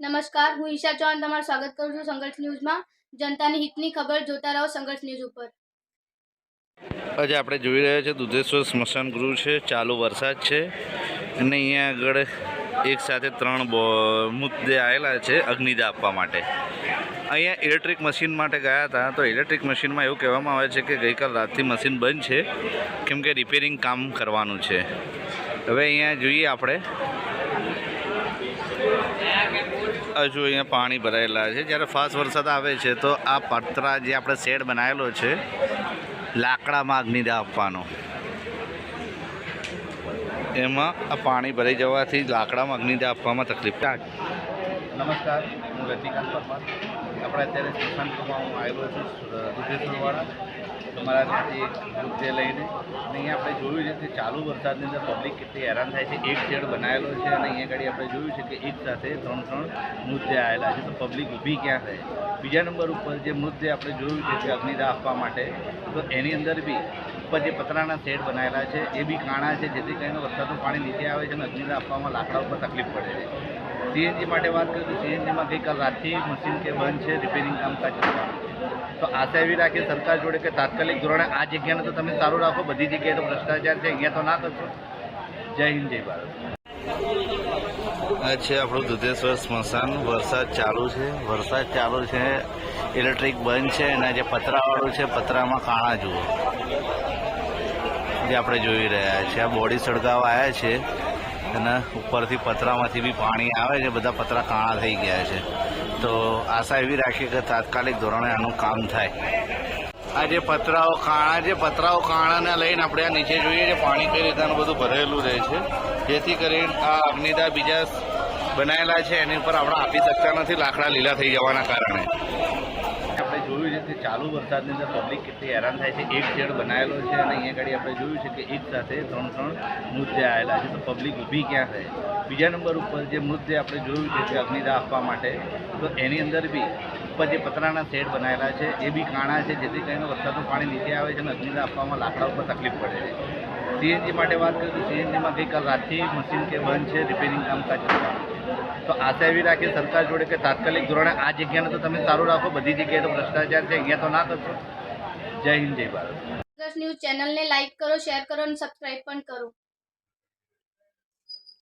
નમસ્કાર, હું ઈશા ચૌહાણ તમારું સ્વાગત કરું છું સંઘર્ષ ન્યૂઝમાં. જનતાની હિતની ખબર જોતા રહો સંઘર્ષ ન્યૂઝ ઉપર. આજે આપણે જોઈ રહ્યા છે દુધેશ્વર સ્મશાન ગૃહ છે, ચાલુ વરસાદ છે. અને અહીંયા આગળ એક સાથે ત્રણ મુદ્દે આવેલા છે અગ્નિદા આપવા માટે. અહીંયા ઇલેક્ટ્રિક મશીન માટે ગયા હતા, તો ઇલેક્ટ્રિક મશીનમાં એવું કહેવામાં આવે છે કે ગઈકાલ રાતથી મશીન બંધ છે, કેમ કે રિપેરિંગ કામ કરવાનું છે. હવે અહીંયા જોઈએ આપણે હજુ અહીંયા પાણી ભરાયેલા છે. જ્યારે ફાસ્ટ વરસાદ આવે છે, તો આ પતરા જે આપણે શેડ બનાવેલો છે લાકડામાં અગ્નિદા આપવાનો. એમાં આ પાણી ભરાઈ જવાથી લાકડામાં અગ્નિદા આપવામાં તકલીફ. થાય નમસ્કાર. હું રતિકાંત પરમાર. આપણે અત્યારે સ્મશાન ગૃહમાં હું આવેલો છું દુધેશ્વરવાળા તમારા ત્યાંથી નૃત્ય લઈને અને અહીંયા આપણે જોયું છે કે ચાલુ વરસાદની અંદર પબ્લિક કેટલી હેરાન થાય છે. એક શેડ બનાવેલો છે અને અહીંયા આગળ આપણે જોયું છે કે એક સાથે ત્રણ ત્રણ મૃતદેહ આવેલા છે. તો પબ્લિક ઊભી ક્યાં થાય? બીજા નંબર ઉપર જે મૃતદેહ આપણે જોયું છે કે અગ્નિદા આપવા માટે, તો એની અંદર બી ઉપર જે પતરાના શેડ બનાવેલા છે, એ બી કાણા છે, જેથી કરીને વરસાદનું પાણી નીચે આવે છે અને અગ્નિદા આપવામાં લાકડા ઉપર તકલીફ પડે છે. સીએનજી માટે વાત કરું તો સીએનજીમાં ગઈકાલ રાતથી મશીન કે બંધ છે રિપેરિંગ કામકાજ છે તો આશા એવી રાખીએ સરકાર જોડે કે તાત્કાલિક ધોરણે આ જગ્યાને તો તમે સારું રાખો, બધી જગ્યાએ તો ભ્રષ્ટાચાર છે, અહીંયા તો ના કરશો. જય હિન્દ, જય ભારત. આ છે આપણું દુધેશ્વર સ્મશાન. વરસાદ ચાલુ છે. વરસાદ ચાલુ છે ઇલેક્ટ્રિક બંધ છે અને જે પતરાવાળું છે, પતરામાં કાણા જુઓ. જે આપણે જોઈ રહ્યા છીએ. આ બોડી સળગાવવા આવ્યા છે. અને ઉપરથી પતરામાંથી બી પાણી આવે છે, બધા પતરા કાણા થઈ ગયા છે. તો આશા એવી રાખીએ કે તાત્કાલિક ધોરણે આનું કામ થાય. આ જે પતરાઓ કાણા જે પતરાઓ કાણાને લઈને આપણે આ નીચે જોઈએ છે, પાણી કઈ રીતનું બધું ભરેલું રહે છે. જેથી કરીને આ અગ્નિદા બીજા બનાવેલા છે, એની ઉપર આપણે આપી શકતા નથી, લાકડા લીલા થઈ જવાના કારણે. જોયું છે કે ચાલુ વરસાદની અંદર પબ્લિક કેટલી હેરાન થાય છે. એક શેડ બનાવેલો છે અને અહીંયા આગળ આપણે જોયું છે કે એક સાથે ત્રણ ત્રણ મૃતદેહ આવેલા છે. તો પબ્લિક ઊભી ક્યાં થાય? બીજા નંબર ઉપર જે મૃતદેહ આપણે જોયું છે કે અગ્નિદાહ આપવા માટે, તો એની અંદર બી ઉપર જે પતરાના શેડ બનાવેલા છે, એ બી કાણા છે, જેથી કરીને વરસાદનું પાણી નીચે આવે છે અને અગ્નિદા આપવામાં લાકડા ઉપર તકલીફ પડે છે. સીએનજી માટે વાત કરું તો સીએનજીમાં ગઈકાલ રાતથી મશીન કે બંધ છે રિપેરિંગ કામકાજ છે. તો આશા એવી રાખીએ સરકાર જોડે કે તાત્કાલિક ધોરણે આ જગ્યાને તો તમે સારું રાખો, બધી જગ્યાએ તો ભ્રષ્ટાચાર છે, અહીંયા તો ના કરશો. જય હિન્દ, જય ભારત. ન્યૂઝ ચેનલને લાઇક કરો શેર કરો અને સબસ્ક્રાઈબ પણ કરો.